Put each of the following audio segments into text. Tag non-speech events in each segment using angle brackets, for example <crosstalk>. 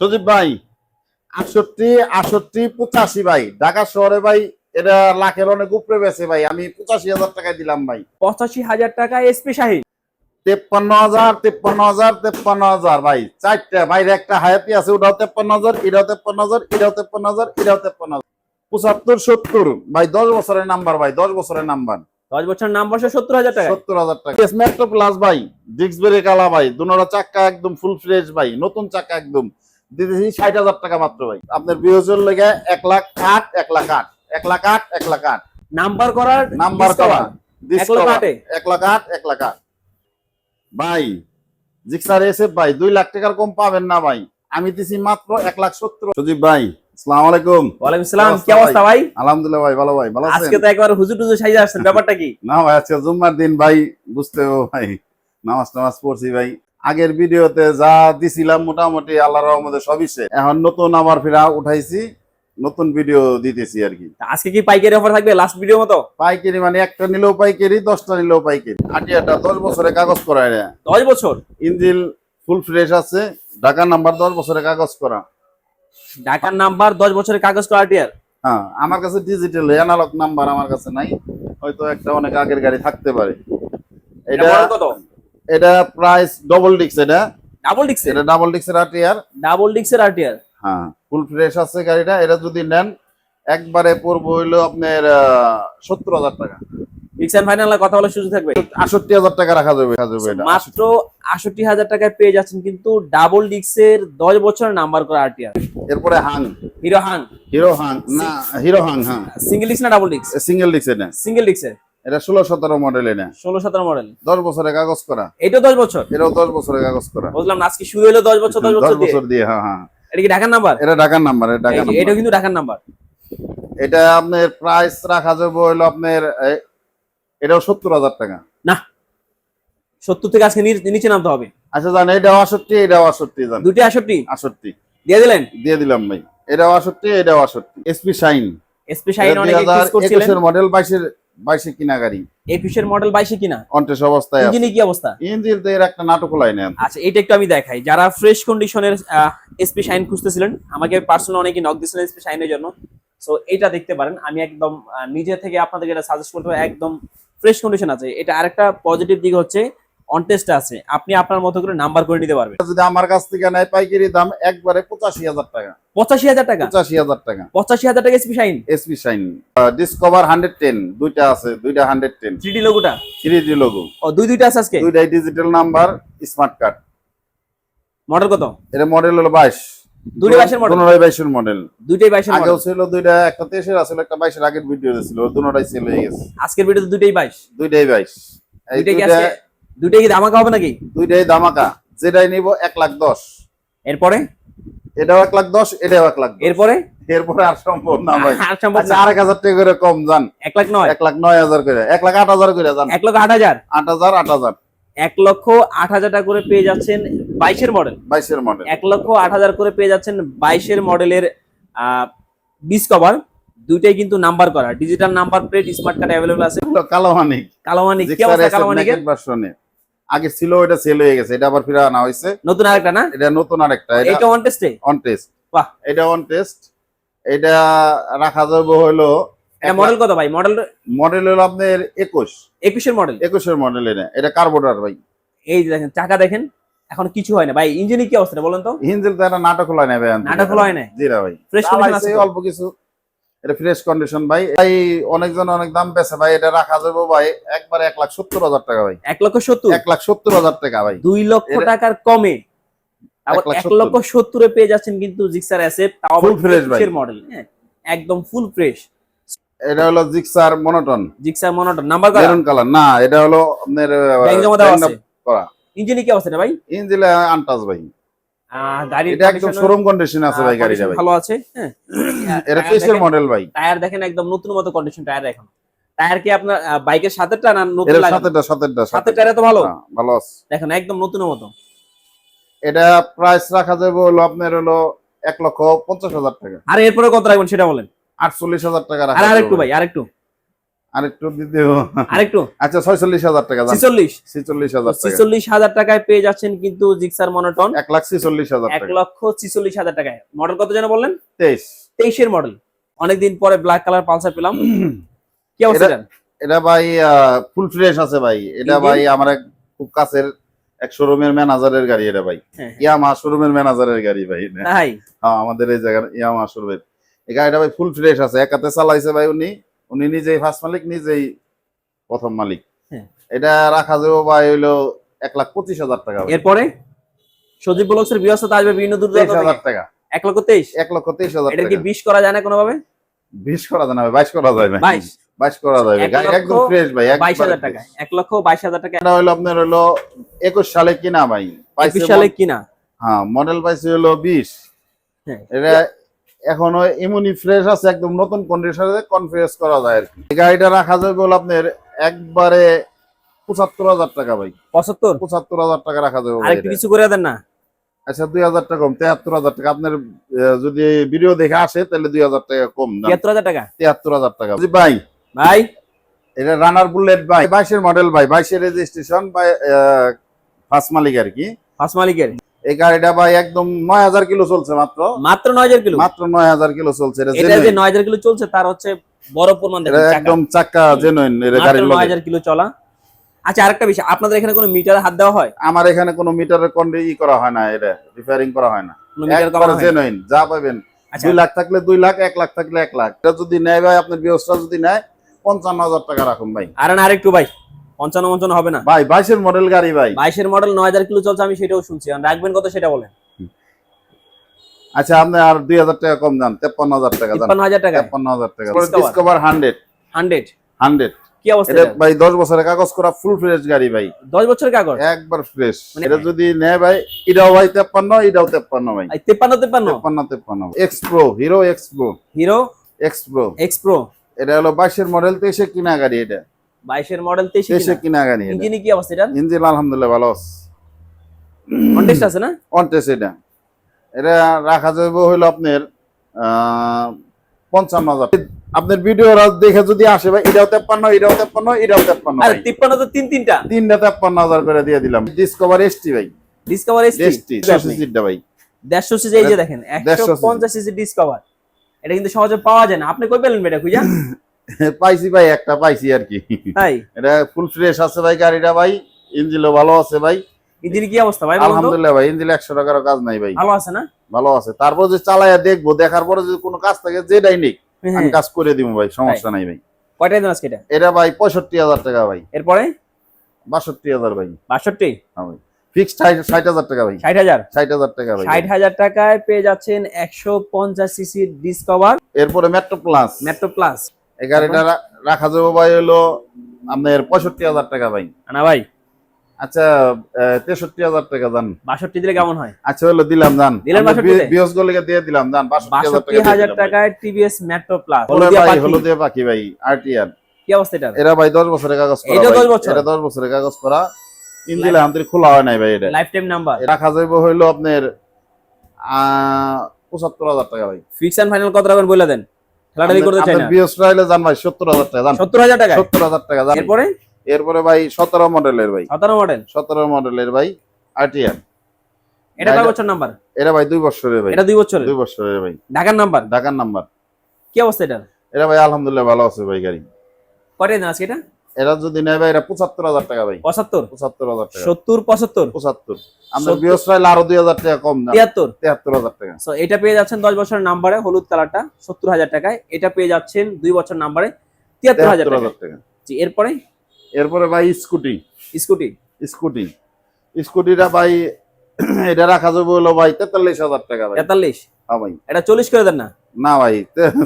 সজীব ভাই আটষট্টি আটষট্টি পঁচাশি ভাই। ঢাকা শহরে ভাই এটা লাখের অনেক উপরে বেছে ভাই। আমি পঁচাশি হাজার টাকায় দিলাম ভাই। পঁচাশি হাজার টাকা এসপি শাহিন তেপ্পান্ন হাজার তেপ্পান্ন হাজার তেপ্পান্ন হাজার ভাই। চারটা বাইরে একটা হায়াতি আছে ওটাও তেপ্পান্ন হাজার এটাও তেপ্পান্ন হাজার এটাও তেপ্পান্ন হাজার এটাও তেপ্পান্ন হাজার। পঁচাত্তর সত্তর ভাই দশ বছরের নাম্বার ভাই দশ বছরের নাম্বার। দশ বছর নাম বসে সত্তর হাজার টাকা। সত্তর হাজার টাকা। মেট্রো প্লাস ভাই কালা ভাই দুনোরা চাক্কা একদম ফুল ফ্রেশ ভাই নতুন চাক্কা একদম। দিতেছি ষাট হাজার টাকা মাত্র ভাই। আপনার বিয়োজন লেগে এক লাখ আট এক লাখ আট এক লাখ আট এক লাখ আট। নাম্বার করার নাম্বার discover। করা এক লাখ আটে? এক লাখ আট ভাই জিক্সার এসে ভাই দুই লাখ টাকার কম পাবেন না ভাই। আমি দিছি মাত্র এক লাখ সত্তর। সজীব ভাই সালাম আলাইকুম। ওয়ালাইকুম সালাম কি অবস্থা ভাই? আলহামদুলিল্লাহ ভাই ভালো ভাই ভালো আজকে তো একবার হুজুর টুজুর সাইজে আসছেন ব্যাপারটা কি? না ভাই আজকে জুম্মার দিন ভাই বুঝতে ভাই নামাজ টামাজ পড়ছি ভাই। আগের ভিডিওতে যা দিছিলাম মোটামুটি আল্লাহ রহমতে সবই শেষ। এখন নতুন আবার ফিরা উঠাইছি নতুন ভিডিও দিতেছি আর কি। আজকে কি পাইকারি অফার থাকবে লাস্ট ভিডিও মতো? পাইকারি মানে একটা নিলেও পাইকারি দশটা নিলেও পাইকারি। আটিয়াটা দশ বছরের কাগজ করা এটা। দশ বছর? ইঞ্জিল ফুল ফ্রেশ আছে ঢাকা নাম্বার দশ বছরের কাগজ করা। ঢাকার নাম্বার দশ বছরের কাগজ করা টিয়ার হ্যাঁ আমার কাছে ডিজিটাল অ্যানালগ নাম্বার আমার কাছে নাই। হয়তো একটা অনেক আগের গাড়ি থাকতে পারে। এটা এটা কত? এটা প্রাইস ডবল ডিক্স এটা? ডাবল ডিক্স এটা ডাবল ডিক্সের আটিয়ার ডাবল ডিক্সের আর টিয়ার হ্যাঁ ফুল ফ্রেশ আছে গাড়িটা। এটা যদি নেন একবারে পড়ব হইল আপনার সত্তর হাজার টাকা। ডিক্স এন্ড ফাইনাল কথা বলার সুযোগ থাকবে? আটষট্টি হাজার টাকা রাখা যাবে মাত্র আষট্টি হাজার টাকায় পেয়ে যাচ্ছেন কিন্তু ডাবল ডিক্সের দশ বছরের নাম্বার করা আর টিয়ার এরপরে হাং। হিরো হাং। হিরো হাং না হিরো হাং হ্যাঁ। সিঙ্গেল ডিক্স না ডাবল ডিক্স সিঙ্গেল ডিক্স এটা সিঙ্গেল ডিক্সের এটা ষোলো সতেরো মডেল এটা ষোলো সতেরো মডেল দশ বছরের কাগজ করা। এটা দশ বছর? এটাও দশ বছরের কাগজ করা। বুঝলাম আজকে শুরু হলো দশ বছর দশ বছর দিয়ে? হ্যাঁ হ্যাঁ। এটা কি ঢাকার নাম্বার? এটা ঢাকার নাম্বার এটা ঢাকার এটা কিন্তু ঢাকার নাম্বার। এটা আপনার প্রাইস রাখা যাবে হইল আপনার এটাও সত্তর হাজার টাকা। সত্তর থেকে আজকে নিচে নামতে হবে। আচ্ছা জান এটাও আষট্টি এটাও আষট্টি জান। দুটি আষট্টি? আষট্টি। দিয়ে দিলেন? দিয়ে দিলাম ভাই। এটাও আষট্টি এটাও আষট্টি। এসপি শাইন এসপি দুই অনেক হাজার এক্সপোর্ট ছিলেন একুশের মডেল বাইশের বাইশে কিনা গাড়ি। একুশের মডেল বাইশে কিনা? অন্টেস অবস্থায় ইঞ্জিনে কি অবস্থা? ইঞ্জিন তো এর একটা নাটক খোলাই নেন। আচ্ছা এটা একটু আমি দেখাই। যারা ফ্রেশ কন্ডিশনের এসপি শাইন খুঁজতেছিলেন আমাকে পার্সোনাল অনেকে নক দিয়েছিলেন এসপি শাইনের জন্য। সো এটা দেখতে পারেন। আমি একদম নিজে থেকে আপনাদের এটা সাজেস্ট করতে একদম ফ্রেশ কন্ডিশন আছে। এটা আরেকটা পজিটিভ দিক হচ্ছে অনটেস্ট আছে আপনি আপনার মতো করে নাম্বার করে নিতে পারবেন। যদি আমার কাছ থেকে নেয় পাইকারি দাম একবারে পঁচাশি হাজার টাকা। পঁচাশি হাজার টাকা? পঁচাশি হাজার টাকা। পঁচাশি হাজার টাকা SP Shine SP Shine Discover hundred ten দুইটা আছে দুইটা হান্ড্রেড টেন থ্রি ডি লোগোটা থ্রি ডি লোগো ও দুই দুইটা আছে আজকে? দুইটাই digital number smart card model কত? এটা মডেল হলো বাইশ। দুইটা বাইশের মডেল বাইশের মডেল দুইটাই বাইশের আগেও মডেল ছিল দুইটা একটা তেইশের আসলে একটা বাইশের। আগের ভিডিও ছিল দুটোটাই সেল হয়ে গেছে। আজকের ভিডিওতে দুইটাই বাইশ? দুইটাই বাইশ। দুইটাই কি আজকে দুইটাই কি ধামাকা হবে নাকি? দুইটাই দামাকা যেটাই নিব এক লাখ দশ। এরপরে? এটাও এক লাখ দশ এটাও এক লাখ। এরপরে? এরপরে আর সম্ভব না ভাই। আর সম্ভব আচ্ছা না। আরেক হাজার টাকা করে কম যান এক লাখ নয়। এক লাখ নয় হাজার করে। এক লাখ আট হাজার করে যান এক লক্ষ আট হাজার? আট হাজার আট হাজার। এক লক্ষ আট হাজার টাকা করে পেয়ে যাচ্ছেন বাইশের মডেল। বাইশের মডেল। এক লক্ষ আট হাজার করে পেয়ে যাচ্ছেন বাইশের মডেলের ডিসকভার দুইটাই কিন্তু নাম্বার করা। Digital number plate smart card available আছে। কালো মানিক কালো মানিক কি অবস্থা কালো মানিকের আগে ছিল ওটা সেল হয়ে গেছে এটা আবার ফিরে আনা হয়েছে। নতুন আরেকটা না? এটা নতুন আরেকটা এটা এটা ওয়ান টেস্টে অন টেস্ট বাহ। এটা অন টেস্ট এটা রাখা যাবে হলো এটা মডেল কত ভাই? মডেল মডেল হলো আপনার একুশ। একুশের মডেল একুশের মডেল এটা। এটা ভাই। এই যে দেখেন চাকা দেখেন এখন কিছু হয় না। ভাই ইঞ্জিনে কি অবস্থা বলেন তো? হিঞ্জেল তো একটা নাটক খোলা নেবে নাটক খোলা হয় না? জিরা ভাই। ফ্রেশ কন্ডিশন আছে অল্প কিছু। এটা ফ্রেশ কন্ডিশন ভাই। ভাই অনেকজন অনেক দাম পেছে ভাই এটা রাখা যাবে ভাই একবার এক লাখ সত্তর হাজার টাকা ভাই। এক লক্ষ সত্তর? এক লাখ সত্তর হাজার টাকা ভাই। দুই লক্ষ টাকার কমে। এক। লক্ষ সত্তরে পেয়ে যাচ্ছেন কিন্তু জিক্সার অ্যাসেট তাও Full fresh ভাই। মডেল হ্যাঁ একদম ফুল ফ্রেশ এটা হলো Gixxer monotone Gixxer monotone number colour না এটা হলো আপনার করা। ইঞ্জিনে কি অবস্থা ভাই? ইঞ্জিল আনটাস ভাই। গাড়ির এটা একদম শোরুম কন্ডিশন আছে ভাই গাড়িটা ভাই। ভালো আছে হ্যাঁ। এটা টায়ার মডেল ভাই। টায়ার দেখেন একদম নতুন মতো কন্ডিশন টায়ার এখন। টায়ার কি আপনার বাইকের সাথেটা না নতুন সাতেরটা টায়ার তো ভালো? হ্যাঁ, ভালো আছে। দেখেন একদম নতুন মতো। এটা প্রাইস রাখা যাবে হলো আপনার হলো এক লক্ষ পঞ্চাশ হাজার টাকা। আর এরপরে কত রাখবেন সেটা বলেন? আটচল্লিশ হাজার টাকা আর আরেকটু। ভাই আরেকটু। আরেকটু দিতে আরেকটু? আচ্ছা ছয়চল্লিশ হাজার টাকা দাম। ছিচল্লিশ? ছিচল্লিশ হাজার টাকা। ছিচল্লিশ হাজার টাকায় পেয়ে যাচ্ছেন কিন্তু জিক্সার মনোটন। এক লাখ ছিচল্লিশ হাজার এক টাকা লক্ষ ছিচল্লিশ হাজার টাকায়। মডেল কত যেন বললেন? তেইশ। তেইশের মডেল। অনেকদিন পরে ব্ল্যাক কালার পালসার পেলাম। <clears throat> কি অবস্থা এটা- ভাই ফুল ফ্রেশ আছে ভাই। এটা ভাই আমার এক খুব কাছের এক শোরুমের ম্যানেজারের গাড়ি এটা ভাই। ইয়ামা শোরুমের ম্যানেজারের গাড়ি ভাই। হ্যাঁ আমাদের এই জায়গার ইয়ামা শোরুমের এই গাড়িটা ভাই ফুল ফ্রেশ আছে। এক হাতে চালাইছে ভাই উনি। উনি নিজেই ফার্স্ট মালিক নিজেই প্রথম মালিক। হ্যাঁ। এটা রাখা যাবে বা হইল এক লাখ পঁচিশ হাজার টাকা এরপরে? সজীব ব্লগসের ব্যবস্থা আসবে বিভিন্ন দূর তেইশ হাজার টাকা। এক লক্ষ তেইশ? এক লক্ষ তেইশ হাজার এটা কি বিশ করা যায় না কোনোভাবে? বিশ করা যায় না বাইশ করা যায় না বাইশ? বাইশ করা যাবে এক একদম ফ্রেশ ভাই একবারে বাইশ হাজার টাকা। এক লক্ষ বাইশ হাজার টাকা। এটা হলো আপনার হলো একুশ সালে কিনা ভাই। একুশ সালে কিনা? হ্যাঁ মডেল পাইছে হলো বিশ। হ্যাঁ। এটা এখনও এমনই ফ্রেশ আছে একদম নতুন কন্ডিশনে কনফিউজ করা যায় আর কি। গাড়িটা রাখা যাবে হলো আপনার একবারে পঁচাত্তর হাজার টাকা ভাই। পঁচাত্তর? পঁচাত্তর হাজার টাকা রাখা যাবে আরেকটু কিছু করে দেন না। আচ্ছা দুই হাজার টাকা কম তেহাত্তর হাজার টাকা। আপনার যদি ভিডিও দেখে আসে তাহলে দুই হাজার টাকা কম দাম তিয়াত্তর হাজার টাকা? তিয়াত্তর হাজার টাকা। ভাই। ভাই? এটা রানার বুলেট ভাই। বাইশের মডেল ভাই। বাইশের রেজিস্ট্রেশন বাই ফার্স্ট মালিক আর কি। ফার্স্ট মালিকের? এই গাড়িটা ভাই একদম নয় হাজার কিলো চলছে মাত্র। মাত্র নয় হাজার কিলো? মাত্র নয় হাজার কিলো চলছে এটা এটা যে নয় হাজার কিলো চলছে তার হচ্ছে বড় পরিমাণ চাকা। একদম জেনুইন নয় হাজার কিলো চলা। আচ্ছা আরেকটা বিষয় আপনাদের এখানে কোনো মিটারে হাত দেওয়া হয়? আমার এখানে কোনো মিটারের কন্ডি ই করা হয় না এটা রিপেয়ারিং করা হয় না। একবারে জেনুইন যা পাবেন। আচ্ছা। দুই লাখ থাকলে দুই লাখ এক লাখ থাকলে এক লাখ। এটা যদি নেয় ভাই আপনার ব্যবস্থা যদি নেয় পঞ্চান্ন হাজার টাকা রাখুন ভাই। আর না আরেকটু ভাই। পঞ্চান্ন পঞ্চান্ন হবে না। ভাই বাইশের মডেল গাড়ি ভাই। বাইশের মডেল নয় হাজার কিলো চলছে আমি সেটাও শুনছি। রাখবেন কত সেটা বলেন। আচ্ছা আপনি আর দুই হাজার টাকা কম যান তেপ্পান্ন হাজার টাকা তিপ্পান্ন হাজার টাকা? তেপ্পান্ন হাজার টাকা ডিসকভার হান্ড্রেড হান্ড্রেড হান্ড্রেড কি অবস্থা এটা ভাই দশ বছরের কাগজ করা ফুল ফ্রেশ গাড়ি ভাই। দশ বছরের কাগজ? একবার ফ্রেশ মানে- এটা যদি নেয় ভাই এটাও ভাই তেপ্পান্ন এটাও তেপ্পান্ন ভাই। এই তেপ্পান্ন তেপ্পান্ন? তেপ্পান্ন তেপ্পান্ন X Pro Hero X Pro Hero X Pro X Pro এটা হলো বাইশের মডেল তেইশে কিনা গাড়ি এটা। বাইশের মডেল তেইশে কিনা? এটা। ইঞ্জিনে কি অবস্থা এটার? ইঞ্জিন আলহামদুলিল্লাহ ভালো আছে। কন্টেস্ট আছে না? অনটেস এটা। এটা রাখা যাবে হইল আপনার পঞ্চান্ন হাজার। আপনার ভিডিও দেখে যদি আসে ভাই এটাও তেপ্পান্ন এটাও তেপ্পান্ন এটাও তেপ্পান্ন। তিপ্পান্ন তো তিন তিনটা। তিনটা তেপ্পান্ন হাজার করে দিয়ে দিলাম। ডিসকভার এসটি ভাই। ডিসকভার এসটি সিটটা ভাই। দেড়শো সিসি এই যে দেখেন একশো পঞ্চাশ সিসি ডিসকভার এটা কিন্তু সহজে পাওয়া যায় না। আপনি কই পেলেন এটা খুঁজা? <laughs> পাইছি ভাই একটা পাইছি আর কি। এটা ফুল ফ্রেশ আছে ভাই গাড়িটা ভাই। ইঞ্জিনও ভালো আছে ভাই। ইঞ্জিন কি অবস্থা ভাই আলহামদুলিল্লাহ ভাই ইঞ্জিন একশো টাকারও কাজ নাই ভাই। ভালো আছে না? ভালো আছে। তারপর যে চালাইয়া দেখব দেখার পরে যদি কোনো কাজ থাকে যেটাই নিক আমি হ্যাঁ। কাজ করে দিব ভাই সমস্যা নাই ভাই। কয়টাই দেন আজকে এটা? এটা ভাই পঁয়ষট্টি হাজার টাকা ভাই। এরপরে? বাষট্টি হাজার ভাই। বাষট্টি? হ্যাঁ ভাই। ফিক্সড ষাট হাজার টাকা ভাই। ষাট হাজার? ষাট হাজার টাকা ভাই। ষাট হাজার টাকায় পেয়ে যাচ্ছেন একশো পঞ্চাশ সিসি ডিসকভার এরপরে মেট্রো প্লাস মেট্রো প্লাস এই গাড়িটা রাখা যাবে ভাই হলো আপনার পঁয়ষট্টি হাজার টাকা ভাই। না ভাই। আচ্ছা তেষট্টি হাজার টাকা দান। বাষট্টি দিলে কেমন হয়? আচ্ছা হলো দিলাম দিলেন 62 গলিকে দিয়ে দিলাম দান। বাষট্টি হাজার টাকায় টিভিএস মেট্রো প্লাস। ভাই হলুদিয়া পাখি ভাই আরটিআর। কি অবস্থা এটা এরা ভাই দশ বছরের কাগজ করা এটা। 10 বছর? এটা দশ বছরের কাগজ করা। ইঞ্জিন আন্তরিক খোলা হয় নাই ভাই এটা। লাইফ টাইম নাম্বার রাখা যাইব হইল আপনার আহ, পঁচাত্তর হাজার টাকা ভাই। ফিক্স এন্ড ফাইনাল কত রাখবেন বলে দেন? করতে চাই না? যান ভাই সত্তর হাজার টাকা যান। সত্তর হাজার টাকা সত্তর হাজার টাকা যান। এরপরে? এরপরে ভাই সতেরো মডেলের ভাই। সতেরো মডেল সতেরো মডেলের ভাই আরটিআর এটা কয় বছর নাম্বার এটা ভাই দুই বছরের ভাই। এটা দুই বছরের? দুই বছরের ভাই। ঢাকার নাম্বার ঢাকার নাম্বার কি অবস্থা এটা এটা ভাই আলহামদুলিল্লাহ ভালো আছে ভাই গাড়ি। করে না আজকে এটা? এটা যদি নেয় ভাই এটা পঁচাত্তর হাজার টাকা ভাই। পঁচাত্তর? পঁচাত্তর হাজার টাকা। সত্তর পঁচাত্তর? পঁচাত্তর। বিএস ট্রাইল আরও দুই হাজার টাকা কম না। তিয়াত্তর? তেহাত্তর হাজার টাকা। সো এটা পেয়ে যাচ্ছেন দশ বছরের নাম্বারে হলুদ কালারটা সত্তর হাজার টাকায়। এটা পেয়ে যাচ্ছেন দুই বছর নাম্বারে তিয়াত্তর হাজার টাকা। জি, এরপরে? এরপরে ভাই স্কুটি। স্কুটি। স্কুটি। স্কুটিটা ভাই <clears throat> এটা রাখা যাবে হলো ভাই তেতাল্লিশ হাজার টাকা তেতাল্লিশ? হ্যাঁ ভাই। এটা চল্লিশ করে দেন না? না ভাই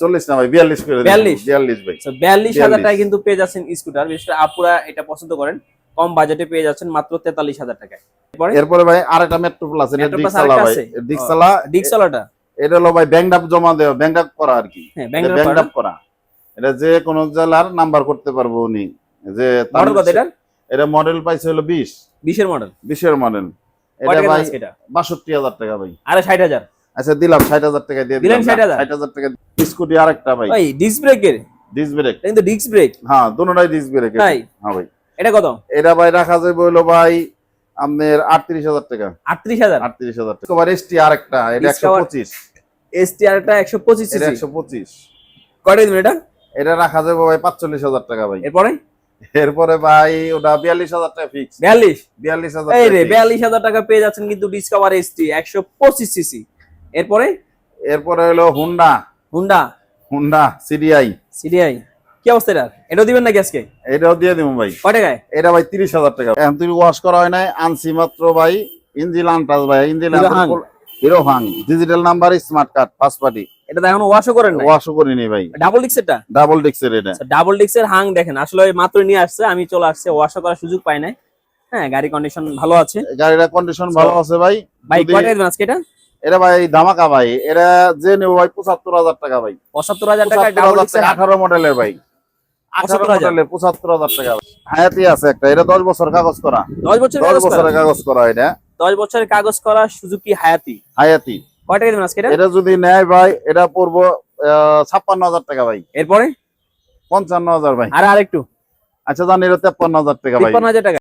চল্লিশ না ভাই বিয়াল্লিশ করে দিন। 42? বিয়াল্লিশ ভাই। বিয়াল্লিশ হাজার 42 টাকায় কিন্তু পেয়ে যাচ্ছেন স্কুটার বিশেষ করে আপুরা এটা পছন্দ করেন। কম বাজেটে পেয়ে যাচ্ছেন মাত্র তেতাল্লিশ হাজার টাকায়। এরপরে? ভাই আরেকটা মেট্রো প্লাস এটা ডিক্সালা ভাই। ডিক্সালা ডিক্সলাটা এটা হলো ভাই ব্যাংক আপ জমা দেওয়া ব্যাংক আপ করা আর কি। ব্যাংক আপ করা। এটা যে কোন জেলার নাম্বার করতে পারব উনি। যে এটা এটা মডেল পাইছে হলো বিশ। বিশের মডেল বিশের মডেল এটা টাকা ভাই বাষট্টি হাজার টাকা ভাই। আরে ষাট হাজার। আচ্ছা দিলাম ষাট হাজার টাকা দিয়ে দিলাম 60,000? ষাট হাজার? টাকা স্কুটি আরেকটা ভাই। ওই ডিস্ক ব্রেকের ডিস ব্রেক কিন্তু ডিস্ক ব্রেক হ্যাঁ দুটোটাই ডিস ব্রেক তাই? হ্যাঁ ভাই। এটা কত? এটা ভাই রাখা যাবে হলো ভাই আপনার আটত্রিশ হাজার টাকা। আটত্রিশ হাজার? আটত্রিশ হাজার টাকা। আবার এসটি আর একটা এটা একশো Discover- পঁচিশ। এস টি আর একশো পঁচিশ এটা সিসি একশো পঁচিশ। কয়টা দিবেন এটা? এটা রাখা যাবে ভাই পাঁচচল্লিশ হাজার টাকা ভাই। এরপরে? এরপরে ভাই ওটা বিয়াল্লিশ হাজার টাকা ফিক্স বিয়াল্লিশ? বিয়াল্লিশ হাজার এই রে fix। বিয়াল্লিশ হাজার টাকা পেয়ে যাচ্ছেন কিন্তু ডিসকভার এস টি একশো পঁচিশ সিসি এরপরে? এরপরে হলো Honda Honda Honda CDI CDI কি অবস্থা এটার? এটাও দিবেন নাকি আজকে? এটাও দিয়ে দিব ভাই। কয় টাকায়? এটা ভাই তিরিশ হাজার টাকা। এখন তুমি ওয়াশ করা হয় নাই আনছি মাত্র ভাই ইঞ্জিল আনটাস ভাই। Engine Hero Hang digital number smart card first party এটা তো এখনও ওয়াশও করেন না ওয়াশও করিনি ভাই। ডাবল ডিক্সেরটা ডাবল ডিক্সের এটা। ডাবল ডিক্সের হাং দেখেন। আসলে মাত্র নিয়ে আসছে আমি চলে আসছে ওয়াশও করার সুযোগ পাই নাই। হ্যাঁ গাড়ি কন্ডিশন ভালো আছে। গাড়িটা কন্ডিশন ভালো আছে ভাই। ভাই কয়টা দিবেন আজকে এটা? এটা ভাই ধামাকা ভাই। এটা যে নেব ভাই পঁচাত্তর হাজার টাকা ভাই। পঁচাত্তর হাজার টাকা আঠারো মডেলের ভাই। আঠারো মডেলের পঁচাত্তর হাজার টাকা হায়াতি আছে একটা এটা দশ বছর কাগজ করা। দশ বছর দশ বছরের কাগজ করা এটা। দশ বছরের কাগজ করা সুজুকি হায়াতি। হায়াতি। কয় টাকা দিবেন আজকে এটা? এটা যদি নেয় ভাই এটা পড়ব ছাপ্পান্ন হাজার টাকা ভাই। এরপরে? পঞ্চান্ন হাজার ভাই। আর আরেকটু। আচ্ছা জানি এটা তেপ্পান্ন হাজার টাকা ভাই। হাজার টাকা।